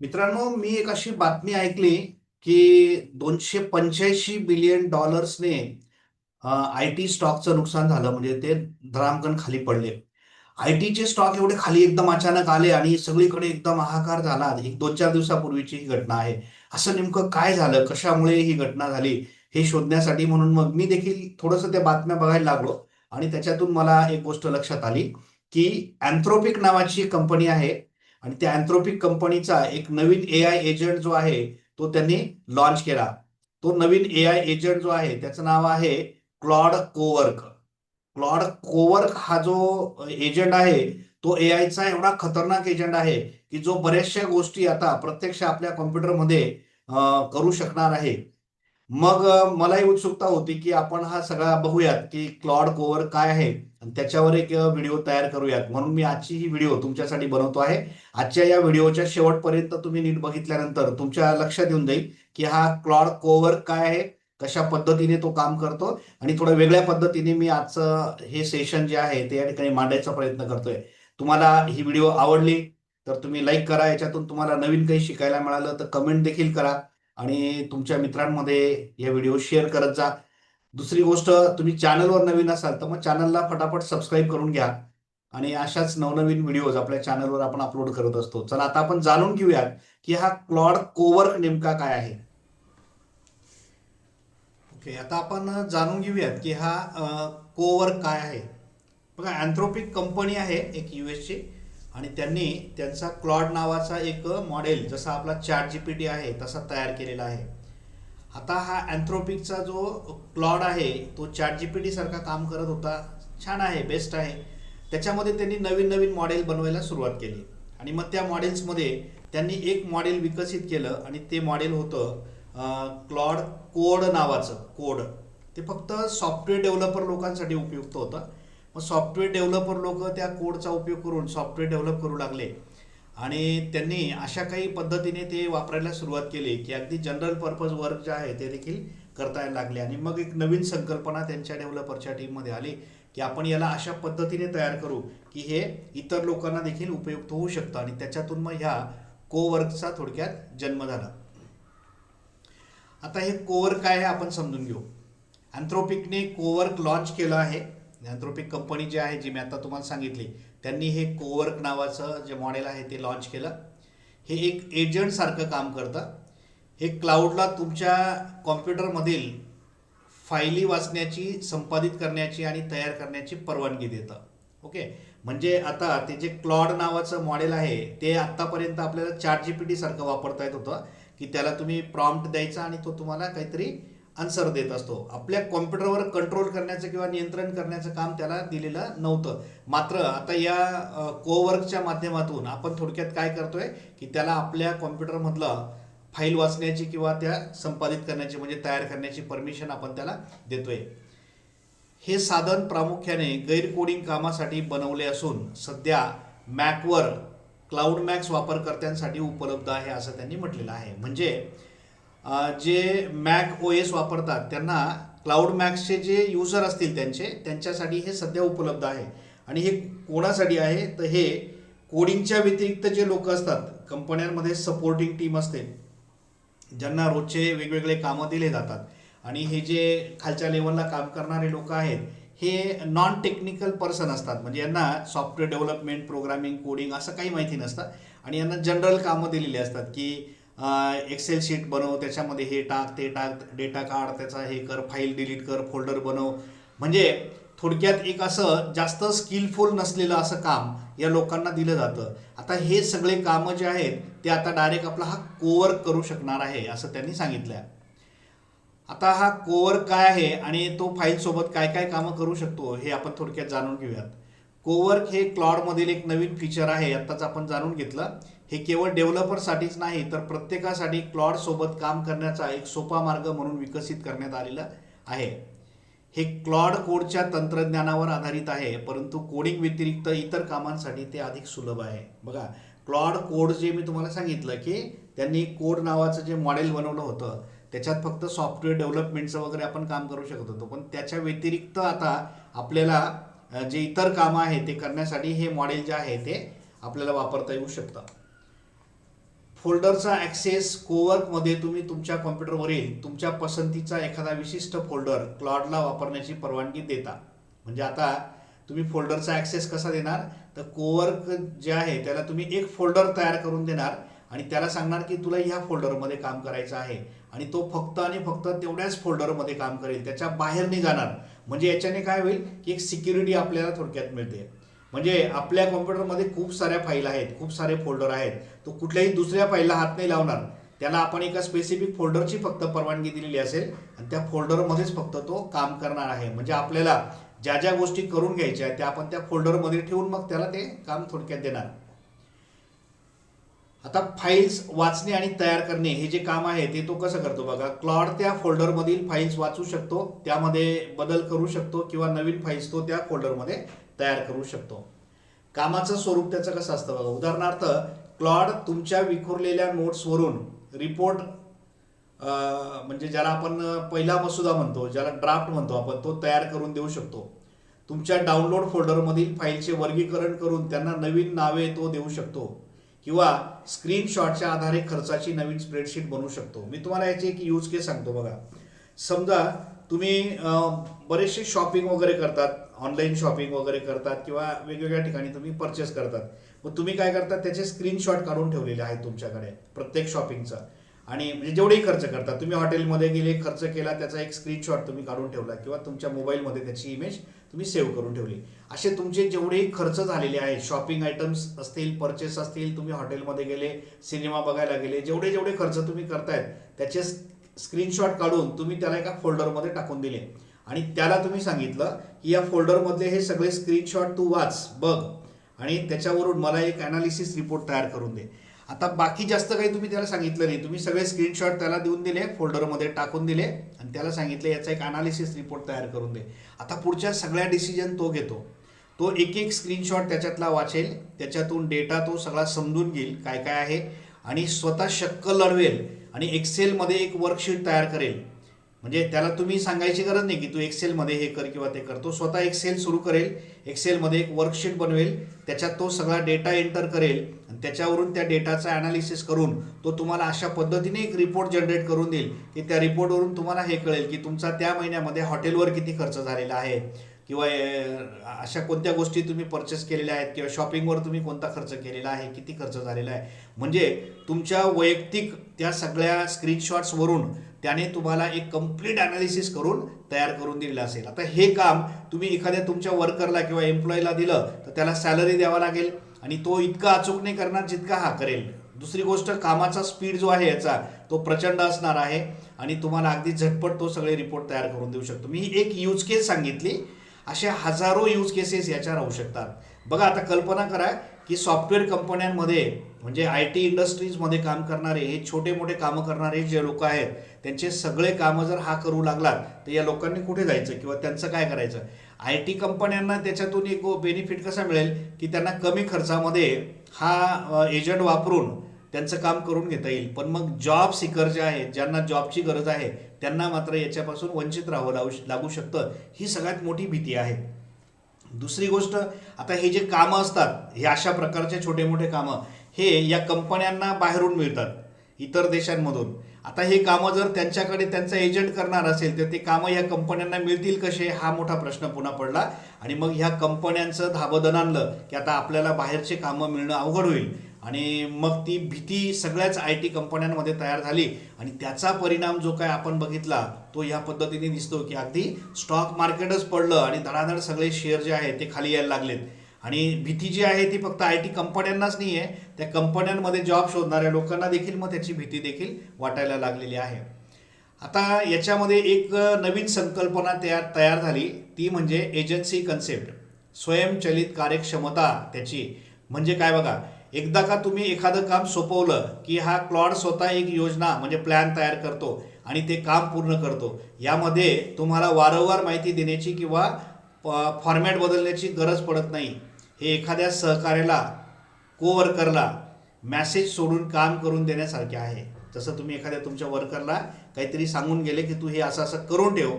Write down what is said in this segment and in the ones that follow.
मित्रांनो मी एक अशी बातमी ऐकली की दोनशे पंच्याऐंशी बिलियन डॉलर्सने आय टी स्टॉकचं नुकसान झालं म्हणजे ते धरामकण खाली पडले. आय टीचे स्टॉक एवढे खाली एकदम अचानक आले आणि सगळीकडे एकदम हाहाकार झाला. एक दोन चार दिवसापूर्वीची ही घटना आहे. असं नेमकं काय झालं? कशामुळे ही घटना झाली? हे शोधण्यासाठी म्हणून मग मी देखील थोडंसं त्या बातम्या बघायला लागलो आणि त्याच्यातून मला एक गोष्ट लक्षात आली की अँथ्रोपिक नावाची कंपनी आहे. आणि त्या अँथ्रोपिक कंपनीचा एक नवीन ए आय एजंट जो आहे तो त्यांनी लॉन्च केला. तो नवीन ए आय एजंट जो आहे त्याचं नाव आहे क्लॉड कोवर्क क्लॉड कोवर्क हा जो एजंट आहे तो ए आयचा एवढा खतरनाक एजंट आहे की जो बऱ्याचशा गोष्टी आता प्रत्यक्ष आपल्या कॉम्प्युटरमध्ये करू शकणार आहे. मग मलाही उत्सुकता होती की आपण हा सगळा बघूयात की क्लॉड कोवर काय आहे. आणि त्याच्यावर एक व्हिडिओ तयार करूयात. म्हणून मी आजची ही व्हिडिओ तुमच्यासाठी बनवतो आहे. आजच्या या व्हिडिओच्या शेवटपर्यंत तुम्ही नीट बघितल्यानंतर तुमच्या लक्षात येऊन जाईल की हा क्लॉड कोवर काय आहे कशा पद्धतीने तो काम करतो आणि थोड्या वेगळ्या पद्धतीने मी आजचं हे सेशन जे आहे ते या ठिकाणी मांडायचा प्रयत्न करतोय. तुम्हाला ही व्हिडिओ आवडली तर तुम्ही लाईक करा याच्यातून तुम्हाला नवीन काही शिकायला मिळालं तर कमेंट देखील करा आणि तुमच्या मित्रांमध्ये या व्हिडिओ शेअर करत जा. दुसरी गोष्ट तुम्ही चॅनलवर नवीन असाल तर मग चॅनलला फटाफट सबस्क्राईब करून घ्या. आणि अशाच नवनवीन व्हिडिओज आपल्या चॅनलवर आपण अपलोड करत असतो. चला आता आपण जाणून घेऊयात की हा क्लॉड कोवर्क नेमका काय आहे. ओके आता आपण जाणून घेऊयात की हा कोवर्क काय आहे. बघा अँथ्रोपिक कंपनी आहे एक यू ची. आणि त्यांनी त्यांचा क्लॉड नावाचा एक मॉडेल जसा आपला चॅट जीपीटी आहे तसा तयार केलेला आहे. आता हा अँथ्रोपिकचा जो क्लॉड आहे तो चॅट जी पी सारखा काम करत होता. छान आहे बेस्ट आहे. त्याच्यामध्ये त्यांनी नवीन नवीन मॉडेल बनवायला सुरुवात केली. आणि मग त्या मॉडेल्समध्ये त्यांनी एक मॉडेल विकसित केलं आणि ते मॉडेल होतं क्लॉड कोड नावाचं कोड ते फक्त सॉफ्टवेअर डेव्हलपर लोकांसाठी उपयुक्त होतं. मग सॉफ्टवेअर डेव्हलपर लोक त्या कोडचा उपयोग करून सॉफ्टवेअर डेव्हलप करू लागले. आणि त्यांनी अशा काही पद्धतीने ते वापरायला सुरुवात केली की अगदी जनरल पर्पज वर्क जे आहे ते देखील करता यायला लागले. आणि मग एक नवीन संकल्पना त्यांच्या डेव्हलपरच्या टीममध्ये आली की आपण याला अशा पद्धतीने तयार करू की हे इतर लोकांना देखील उपयुक्त होऊ शकतं आणि त्याच्यातून मग ह्या कोवर्कचा थोडक्यात जन्म झाला. आता हे कोवर्क काय आहे आपण समजून घेऊ. अँथ्रोपिकने कोवर्क लॉन्च केलं आहे. अँथ्रोपिक कंपनी जी आहे जी मी आता तुम्हाला सांगितली त्यांनी हे कोवर्क नावाचं जे मॉडेल आहे ते लॉन्च केलं. हे एक एजंटसारखं काम करतं. हे क्लाउडला तुमच्या कॉम्प्युटरमधील फायली वाचण्याची संपादित करण्याची आणि तयार करण्याची परवानगी देतं. ओके म्हणजे आता ते जे क्लॉड नावाचं मॉडेल आहे ते आत्तापर्यंत आपल्याला चार जी पी टीसारखं वापरता येत होतं की त्याला तुम्ही प्रॉम्प्ट द्यायचा आणि तो तुम्हाला काहीतरी आन्सर देत असतो. आपल्या कॉम्प्युटरवर कंट्रोल करण्याचं किंवा नियंत्रण करण्याचं काम त्याला दिलेलं नव्हतं. मात्र आता या कोवर्कच्या माध्यमातून आपण थोडक्यात काय करतोय की त्याला आपल्या कॉम्प्युटरमधलं फाईल वाचण्याची किंवा त्या संपादित करण्याची म्हणजे तयार करण्याची परमिशन आपण त्याला देतोय. हे साधन प्रामुख्याने गैर कोडिंग कामासाठी बनवले असून सध्या मॅकवर क्लाउड मॅक्स वापरकर्त्यांसाठी उपलब्ध आहे असं त्यांनी म्हटलेलं आहे. म्हणजे जे मॅक ओ एस वापरतात त्यांना क्लाउड मॅक्सचे जे युजर असतील त्यांचे त्यांच्यासाठी हे सध्या उपलब्ध आहे. आणि हे कोणासाठी आहे? तर हे कोडिंगच्या व्यतिरिक्त जे लोक असतात कंपन्यांमध्ये सपोर्टिंग टीम असते. ज्यांना रोजचे वेगवेगळे कामं दिले जातात. आणि हे जे खालच्या लेवलला काम करणारे लोक आहेत हे नॉन टेक्निकल पर्सन असतात. म्हणजे यांना सॉफ्टवेअर डेव्हलपमेंट प्रोग्रामिंग कोडिंग असं काही माहिती नसतं. आणि यांना जनरल कामं दिलेली असतात की एक्सेल शीट बनव त्याच्यामध्ये हे टाक ते टाक डेटा काढ त्याचा हे कर फाईल डिलीट कर फोल्डर बनव. म्हणजे थोडक्यात एक असं जास्त स्किलफुल नसलेलं असं काम या लोकांना दिलं जातं. आता हे सगळे कामं जे आहेत ते आता डायरेक्ट आपला हा कोवर्क करू शकणार आहे असं त्यांनी सांगितलं आहे आता हा कोवर्क काय आहे आणि तो फाईलसोबत काय काय कामं करू शकतो हे आपण थोडक्यात जाणून घेऊयात. कोवर्क हे क्लॉडमधील एक नवीन फीचर आहे आत्ताच आपण जाणून घेतलं. हे केवळ डेव्हलपरसाठीच नाही तर प्रत्येकासाठी क्लॉडसोबत काम करण्याचा एक सोपा मार्ग म्हणून विकसित करण्यात आलेला आहे. हे क्लॉड कोडच्या तंत्रज्ञानावर आधारित आहे परंतु कोडिंग व्यतिरिक्त इतर कामांसाठी ते अधिक सुलभ आहे. बघा क्लॉड कोड जे मी तुम्हाला सांगितलं की त्यांनी कोड नावाचं जे मॉडेल बनवलं होतं त्याच्यात फक्त सॉफ्टवेअर डेव्हलपमेंटचं वगैरे आपण काम करू शकत होतो पण त्याच्या व्यतिरिक्त आता आपल्याला जे इतर कामं आहे ते करण्यासाठी हे मॉडेल जे आहे ते आपल्याला वापरता येऊ शकतं फोल्डरचा ॲक्सेस कोवर्कमध्ये तुम्ही तुमच्या कॉम्प्युटरवरील तुमच्या पसंतीचा एखादा विशिष्ट फोल्डर क्लॉडला वापरण्याची परवानगी देता. म्हणजे आता तुम्ही फोल्डरचा ॲक्सेस कसा देणार? तर कोवर्क जे आहे त्याला तुम्ही एक फोल्डर तयार करून देणार आणि त्याला सांगणार की तुला ह्या फोल्डरमध्ये काम करायचं आहे. आणि तो फक्त आणि फक्त तेवढ्याच फोल्डरमध्ये काम करेल. त्याच्या बाहेर नाही जाणार म्हणजे याच्याने काय होईल की एक सिक्युरिटी आपल्याला थोडक्यात मिळते. म्हणजे आपल्या कॉम्प्युटरमध्ये खूप साऱ्या फाईल आहेत खूप सारे फोल्डर आहेत. तो कुठल्याही दुसऱ्या फाईलला हात नाही लावणार. त्याला आपण एका स्पेसिफिक फोल्डरची फक्त परवानगी दिलेली असेल आणि त्या फोल्डरमध्येच फक्त तो काम करणार आहे. म्हणजे आपल्याला ज्या ज्या गोष्टी करून घ्यायच्या आहेत त्या आपण त्या फोल्डरमध्ये ठेवून मग त्याला ते काम थोडक्यात देणार. आता फाईल्स वाचणे आणि तयार करणे हे जे काम आहे ते तो कसं करतो बघा? क्लॉड त्या फोल्डरमधील फाईल्स वाचू शकतो त्यामध्ये बदल करू शकतो किंवा नवीन फाईल्स तो त्या फोल्डरमध्ये तयार करू शकतो. कामाचं स्वरूप त्याचं कसं असतं बघा? उदाहरणार्थ क्लॉड तुमच्या विखुरलेल्या नोट्सवरून रिपोर्ट म्हणजे ज्याला आपण पहिला मसुदा म्हणतो ज्याला ड्राफ्ट म्हणतो आपण तो तयार करून देऊ शकतो. तुमच्या डाउनलोड फोल्डरमधील फाईलचे वर्गीकरण करून त्यांना नवीन नावे तो देऊ शकतो. किंवा स्क्रीनशॉटच्या आधारे खर्चाची नवीन स्प्रेडशीट बनवू शकतो. मी तुम्हाला याची एक यूज केस सांगतो बघा. समजा तुम्ही बरेचसे शॉपिंग वगैरे करतात ऑनलाईन शॉपिंग वगैरे करतात किंवा वेगवेगळ्या ठिकाणी तुम्ही परचेस करतात. मग तुम्ही काय करतात त्याचे स्क्रीनशॉट काढून ठेवलेले आहेत तुमच्याकडे प्रत्येक शॉपिंगचा आणि म्हणजे जेवढेही खर्च करता तुम्ही हॉटेलमध्ये गेले खर्च केला त्याचा एक स्क्रीनशॉट तुम्ही काढून ठेवला किंवा तुमच्या मोबाईलमध्ये त्याची इमेज तुम्ही सेव्ह करून ठेवली. असे तुमचे जेवढेही खर्च झालेले आहेत शॉपिंग आयटम्स असतील परचेस असतील तुम्ही हॉटेलमध्ये गेले सिनेमा बघायला गेले जेवढे जेवढे खर्च तुम्ही करतायत त्याचे स्क्रीनशॉट काढून तुम्ही त्याला एका फोल्डरमध्ये टाकून दिले. आणि त्याला तुम्ही सांगितलं की या फोल्डरमधले हे सगळे स्क्रीनशॉट तू वाच बघ. आणि त्याच्यावरून मला एक अनालिसिस रिपोर्ट तयार करून दे. आता बाकी जास्त काही तुम्ही त्याला सांगितलं नाही. तुम्ही सगळे स्क्रीनशॉट त्याला देऊन दिले फोल्डरमध्ये टाकून दिले आणि त्याला सांगितलं याचा एक अनालिसिस रिपोर्ट तयार करून दे. आता पुढच्या सगळ्या डिसिजन तो घेतो. तो एक एक स्क्रीनशॉट त्याच्यातला वाचेल त्याच्यातून डेटा तो सगळा समजून घेईल काय काय आहे आणि स्वतः शक्क लढवेल आणि एक्सेलमध्ये एक वर्कशीट तयार करेल. म्हणजे त्याला तुम्ही सांगायची गरज नाही की तू एक्सेलमध्ये हे कर किंवा ते कर. तो स्वतः एक्सेल सुरू करेल एक्सेलमध्ये एक वर्कशीट बनवेल त्याच्यात तो सगळा डेटा एंटर करेल त्याच्यावरून त्या डेटाचा ॲनालिसिस करून तो तुम्हाला अशा पद्धतीने एक रिपोर्ट जनरेट करून देईल की त्या रिपोर्टवरून तुम्हाला हे कळेल की तुमचा त्या महिन्यामध्ये हॉटेलवर किती खर्च झालेला आहे. किंवा अशा कोणत्या गोष्टी तुम्ही परचेस केलेल्या आहेत किंवा शॉपिंगवर तुम्ही कोणता खर्च केलेला आहे किती खर्च झालेला आहे. म्हणजे तुमच्या वैयक्तिक त्या सगळ्या स्क्रीनशॉट्सवरून त्याने तुम्हाला एक कंप्लीट अनालिसिस करून तयार करून दिलेलं असेल. आता हे काम तुम्ही एखाद्या तुमच्या वर्करला किंवा एम्प्लॉईला दिलं तर त्याला सॅलरी द्यावा लागेल. आणि तो इतका अचूक नाही करणार जितका हा करेल. दुसरी गोष्ट कामाचा स्पीड जो आहे याचा तो प्रचंड असणार आहे. आणि तुम्हाला अगदी झटपट तो सगळे रिपोर्ट तयार करून देऊ शकतो. मी एक यूज केस सांगितली. अशा हजारो यूज केसेस याच्या राहू शकतात. बघा आता कल्पना करा की सॉफ्टवेअर कंपन्यांमध्ये म्हणजे आय टी इंडस्ट्रीजमध्ये काम करणारे हे छोटे मोठे कामं करणारे जे लोक आहेत त्यांचे सगळे कामं जर हा करू लागलात तर या लोकांनी कुठे जायचं? किंवा त्यांचं काय करायचं? आय टी कंपन्यांना त्याच्यातून एक बेनिफिट कसा मिळेल? की त्यांना कमी खर्चामध्ये हा एजंट वापरून त्यांचं काम करून घेता येईल. पण मग जॉब सिकर जे आहेत ज्यांना जॉबची गरज आहे त्यांना मात्र याच्यापासून वंचित राहावं लागू लागू शकतं. ही सगळ्यात मोठी भीती आहे. दुसरी गोष्ट आता हे जे कामं असतात हे अशा प्रकारचे छोटे मोठे कामं हे या कंपन्यांना बाहेरून मिळतात इतर देशांमधून. आता हे कामं जर त्यांच्याकडे त्यांचा एजंट करणार असेल तर ते कामं या कंपन्यांना मिळतील कसे हा मोठा प्रश्न पुन्हा पडला. आणि मग ह्या कंपन्यांचं धाबदन आणलं की आता आपल्याला बाहेरचे कामं मिळणं अवघड होईल. आणि मग ती भीती सगळ्याच आय टी कंपन्यांमध्ये तयार झाली. आणि त्याचा परिणाम जो काय आपण बघितला तो या पद्धतीने दिसतो की अगदी स्टॉक मार्केटच पडलं आणि धडाधड सगळे शेअर जे आहेत ते खाली यायला लागलेत. आणि भीती जी आहे ती फक्त आय टी कंपन्यांनाच नाही आहे त्या कंपन्यांमध्ये जॉब शोधणाऱ्या लोकांना देखील मग त्याची भीती देखील वाटायला लागलेली आहे. आता याच्यामध्ये एक नवीन संकल्पना तयार तयार झाली ती म्हणजे एजन्सी कन्सेप्ट स्वयंचलित कार्यक्षमता त्याची. म्हणजे काय बघा एकदा का तुम्ही एखादं काम सोपवलं की हा क्लॉड स्वतः एक योजना म्हणजे प्लॅन तयार करतो आणि ते काम पूर्ण करतो यामध्ये तुम्हाला वारंवार माहिती देण्याची किंवा फॉर्मॅट बदलण्याची गरज पडत नाही. हे एखाद्या सहकार्याला कोवर्करला मॅसेज सोडून काम करून देण्यासारखे आहे. जसं तुम्ही एखाद्या तुमच्या वर्करला काहीतरी सांगून गेले की तू हे असं असं करून ठेव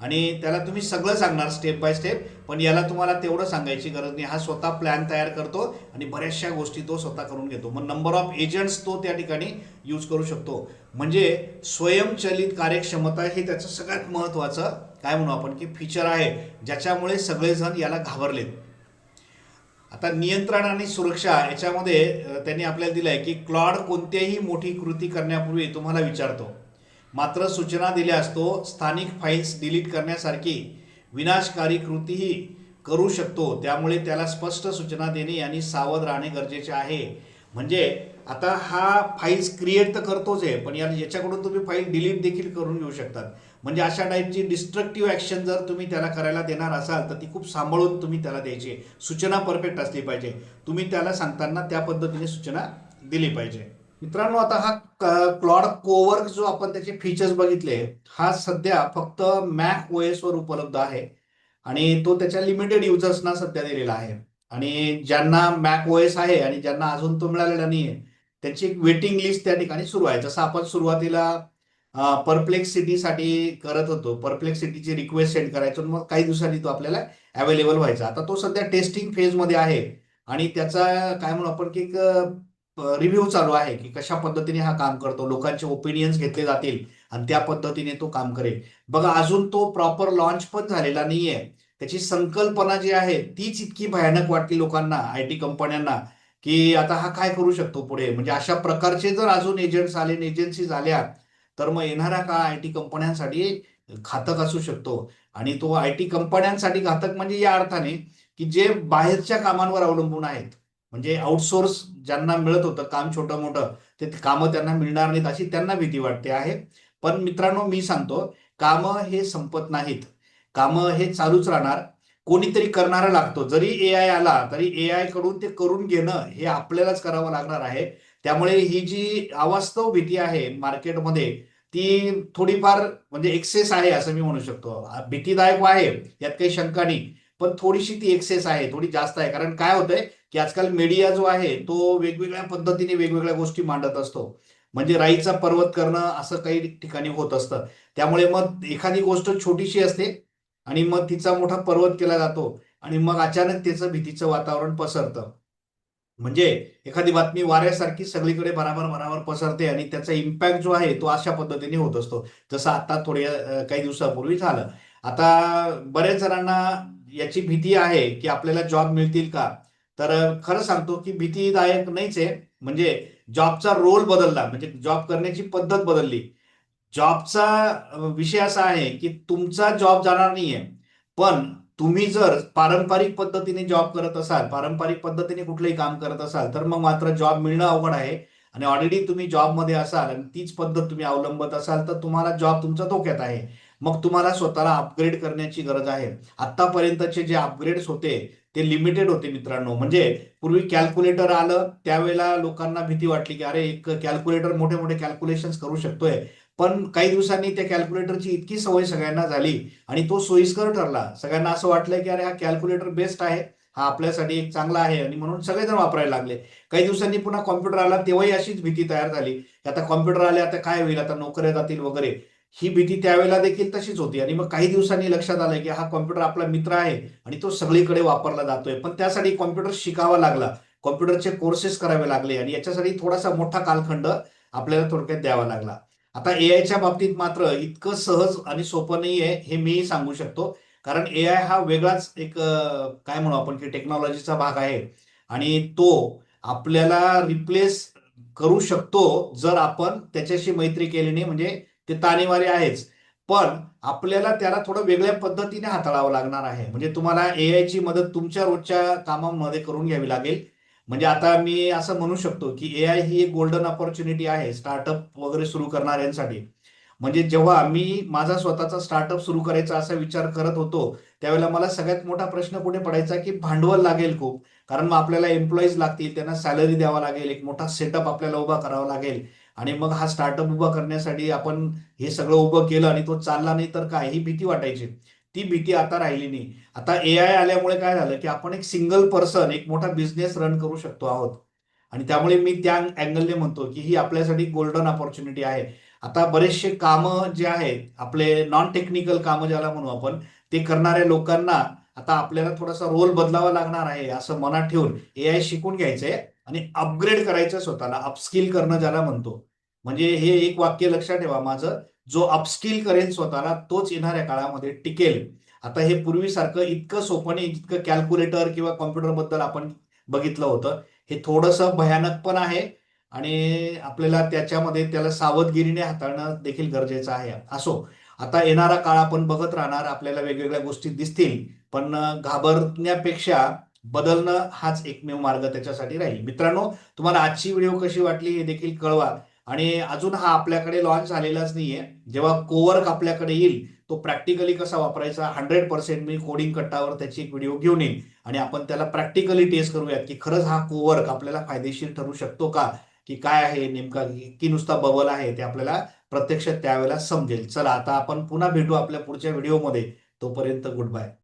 आणि त्याला तुम्ही सगळं सांगणार स्टेप बाय स्टेप पण याला तुम्हाला तेवढं सांगायची गरज नाही. हा स्वतः प्लॅन तयार करतो आणि बऱ्याचशा गोष्टी तो स्वतः करून घेतो. मग नंबर ऑफ एजंट्स तो त्या ठिकाणी यूज करू शकतो. म्हणजे स्वयंचलित कार्यक्षमता हे त्याचं सगळ्यात महत्त्वाचं काय म्हणू आपण की फीचर आहे ज्याच्यामुळे सगळेजण याला घाबरलेत. आता नियंत्रण आणि सुरक्षा याच्यामध्ये त्यांनी आपल्याला दिलं आहे की क्लॉड कोणत्याही मोठी कृती करण्यापूर्वी तुम्हाला विचारतो. मात्र सूचना दिल्या असतो स्थानिक फाईल्स डिलीट करण्यासारखी विनाशकारी कृतीही करू शकतो. त्यामुळे त्याला स्पष्ट सूचना देणे आणि सावध राहणे गरजेचे आहे. म्हणजे आता हा फाईल्स क्रिएट तर करतोच आहे पण या याच्याकडून तुम्ही फाईल डिलीट देखील करून घेऊ शकतात. म्हणजे अशा टाईपची डिस्ट्रक्टिव्ह ॲक्शन जर तुम्ही त्याला करायला देणार असाल तर ती खूप सांभाळून तुम्ही त्याला द्यायची सूचना परफेक्ट असली पाहिजे. तुम्ही त्याला सांगताना त्या पद्धतीने सूचना दिली पाहिजे. मित्रांनो आता हा क्लॉड कोवर्क जो आपण त्याचे फीचर्स बघितले हा सध्या फक्त मॅक ओएस वर उपलब्ध आहे. आणि तो त्याच्या लिमिटेड युजर्सना सध्या दिलेला आहे. आणि ज्यांना मॅक ओएस आहे आणि ज्यांना अजून तो मिळालेला नाही आहे त्याची एक वेटिंग लिस्ट त्या ठिकाणी सुरू आहे. जसं आपण सुरुवातीला परप्लेक्स सिटीसाठी करत होतो. परप्लेक्स सिटीची रिक्वेस्ट सेंड करायचो मग काही दिवसांनी तो आपल्याला अवेलेबल व्हायचा. आता तो सध्या टेस्टिंग फेजमध्ये आहे आणि त्याचा काय म्हणू आपण की एक रिव्ह्यू चालू आहे की कशा पद्धतीने हा काम करतो. लोकांचे ओपिनियन्स घेतले जातील आणि त्या पद्धतीने तो काम करेल. बघा अजून तो प्रॉपर लॉन्च पण झालेला नाहीये. त्याची संकल्पना जी आहे तीच इतकी भयानक वाटली लोकांना आय टी कंपन्यांना की आता हा काय करू शकतो पुढे? म्हणजे अशा प्रकारचे जर अजून एजंट्स आले एजन्सी झाल्या तर मग येणाऱ्या काळ आय टी कंपन्यांसाठी घातक असू शकतो. आणि तो आय टी कंपन्यांसाठी घातक म्हणजे या अर्थाने की जे बाहेरच्या कामांवर अवलंबून आहेत. म्हणजे आउटसोर्स ज्यांना मिळत होतं काम छोटं मोठं ते कामं त्यांना मिळणार नाहीत अशी त्यांना भीती वाटते आहे. पण मित्रांनो मी सांगतो कामं हे संपत नाहीत. कामं हे चालूच राहणार. कोणीतरी करणारा लागतो. जरी ए आय आला तरी ए आयकडून ते करून घेणं हे आपल्यालाच करावं लागणार आहे. त्यामुळे ही जी अवास्तव भीती आहे मार्केटमध्ये ती थोडीफार म्हणजे एक्सेस आहे असं मी म्हणू शकतो. भीतीदायक आहे यात काही शंका नाही. पण थोडीशी ती एक्सेस आहे थोडी जास्त आहे. कारण काय होतंय की आजकाल मीडिया जो आहे तो वेगवेगळ्या पद्धतीने वेगवेगळ्या गोष्टी मांडत असतो. म्हणजे राईचा पर्वत करणं असं काही ठिकाणी होत असतं. त्यामुळे मग एखादी गोष्ट छोटीशी असते आणि मग तिचा मोठा पर्वत केला जातो आणि मग अचानक त्याचं भीतीचं वातावरण पसरतं. म्हणजे एखादी बातमी वाऱ्यासारखी सगळीकडे बराबर बराबर पसरते आणि त्याचा इम्पॅक्ट जो आहे तो अशा पद्धतीने होत असतो. जसं आता थोड्या काही दिवसापूर्वी झालं. आता बऱ्याच जणांना याची भीती आहे की आपल्याला जॉब मिळतील का? तर खरं सांगतो की भीतीदायक नाहीच आहे. म्हणजे जॉबचा रोल बदलला. म्हणजे जॉब करण्याची पद्धत बदलली. जॉबचा विषय असा आहे की तुमचा जॉब जाणार नाहीये. पण तुम्ही जर पारंपरिक पद्धतीने जॉब करत असाल पारंपरिक पद्धतीने कुठलंही काम करत असाल तर मग मात्र जॉब मिळणं अवघड आहे. आणि ऑलरेडी तुम्ही जॉबमध्ये असाल आणि तीच पद्धत तुम्ही अवलंबत असाल तर तुम्हाला जॉब तुमचा धोक्यात आहे. मग तुम्हाला स्वतःला अपग्रेड करण्याची गरज आहे. आतापर्यंतचे जे अपग्रेड्स होते ते लिमिटेड होते मित्रांनो. म्हणजे पूर्वी कॅल्क्युलेटर आलं त्यावेळेला लोकांना भीती वाटली की अरे एक कॅल्क्युलेटर मोठे मोठे कॅल्क्युलेशन करू शकतोय. पण काही दिवसांनी त्या कॅल्क्युलेटरची इतकी सवय सगळ्यांना झाली आणि तो सोयीस्कर ठरला. सगळ्यांना असं वाटलं की अरे हा कॅल्क्युलेटर बेस्ट आहे हा आपल्यासाठी एक चांगला आहे आणि म्हणून सगळेजण वापरायला लागले. काही दिवसांनी पुन्हा कॉम्प्युटर आला तेव्हाही अशीच भीती तयार झाली. आता कॉम्प्युटर आले आता काय होईल? आता नोकऱ्या जातील वगैरे. ही भीती त्यावेळेला देखील तशीच होती आणि मग काही दिवसांनी लक्षात आलं की हा कॉम्प्युटर आपला मित्र आहे आणि तो सगळीकडे वापरला जातोय. पण त्यासाठी कॉम्प्युटर शिकावा लागला. कॉम्प्युटरचे कोर्सेस करावे लागले आणि याच्यासाठी थोडासा मोठा कालखंड आपल्याला थोडक्यात द्यावा लागला. आता ए आयच्या बाबतीत मात्र इतकं सहज आणि सोपं नाही आहे हे मीही सांगू शकतो. कारण ए आय हा वेगळाच एक काय म्हणू आपण की टेक्नॉलॉजीचा भाग आहे. आणि तो आपल्याला रिप्लेस करू शकतो जर आपण त्याच्याशी मैत्री केली नाही. म्हणजे ते तानेवारी आहेच. पण आपल्याला त्याला थोडं वेगळ्या पद्धतीने हाताळावं लागणार आहे. म्हणजे तुम्हाला ए आयची मदत तुमच्या रोजच्या कामामध्ये करून घ्यावी लागेल. म्हणजे आता मी असं म्हणू शकतो की ए आय ही एक गोल्डन ऑपॉर्च्युनिटी आहे स्टार्टअप वगैरे सुरू करणाऱ्यांसाठी. म्हणजे जेव्हा मी माझा स्वतःचा स्टार्टअप सुरू करायचा असा विचार करत होतो त्यावेळेला मला सगळ्यात मोठा प्रश्न कुठे पडायचा की भांडवल लागेल खूप. कारण मग आपल्याला एम्प्लॉईज लागतील त्यांना सॅलरी द्यावा लागेल एक मोठा सेटअप आपल्याला उभा करावा लागेल. आणि मग हा स्टार्टअप उभा करण्यासाठी आपण हे सगळं उभं केलं आणि तो चालला नाही तर काय ही भीती वाटायची. ती भीती आता राहिली नाही. आता ए आय आल्यामुळे काय झालं की आपण एक सिंगल पर्सन एक मोठा बिझनेस रन करू शकतो आहोत. आणि त्यामुळे मी त्या अँगलने म्हणतो की ही आपल्यासाठी गोल्डन ऑपॉर्च्युनिटी आहे. आता बरेचसे कामं जे आहेत आपले नॉन टेक्निकल कामं ज्याला म्हणू आपण ते करणाऱ्या लोकांना आता आपल्याला थोडासा रोल बदलावा लागणार आहे असं मनात ठेवून ए आय शिकून घ्यायचंय आणि अपग्रेड करायचं स्वतःला अपस्किल करणं ज्याला म्हणतो. म्हणजे हे एक वाक्य लक्षात ठेवा. माझं जो अपस्किल करेल स्वतःला तोच येणाऱ्या काळामध्ये टिकेल. आता हे पूर्वीसारखं इतकं सोपं नाही जितकं कॅल्क्युलेटर किंवा कॉम्प्युटरबद्दल आपण बघितलं होतं. हे थोडंसं भयानक पण आहे आणि आपल्याला त्याच्यामध्ये त्याला सावधगिरीने हाताळणं देखील गरजेचं आहे. असो आता येणारा काळ आपण बघत राहणार आपल्याला वेगवेगळ्या गोष्टी दिसतील पण घाबरण्यापेक्षा बदलणं हाच एकमेव मार्ग त्याच्यासाठी राहील. मित्रांनो तुम्हाला आजची व्हिडिओ कशी वाटली हे देखील कळवा. आणि अजून हा आपल्याकडे लॉन्च झालेलाच नाहीये. जेव्हा कोवर्क आपल्याकडे येईल तो प्रॅक्टिकली कसा वापरायचा? हंड्रेड पर्सेंट मी कोडिंग कट्टावर त्याची एक व्हिडिओ घेऊन येईन. आणि आपण त्याला प्रॅक्टिकली टेस्ट करूयात की खरंच हा कोवर्क आपल्याला फायदेशीर ठरू शकतो का? की काय आहे? नेमका की नुसता बबल आहे ते आपल्याला प्रत्यक्षात त्यावेळेला समजेल. चला आता आपण पुन्हा भेटू आपल्या पुढच्या व्हिडिओमध्ये तोपर्यंत गुड बाय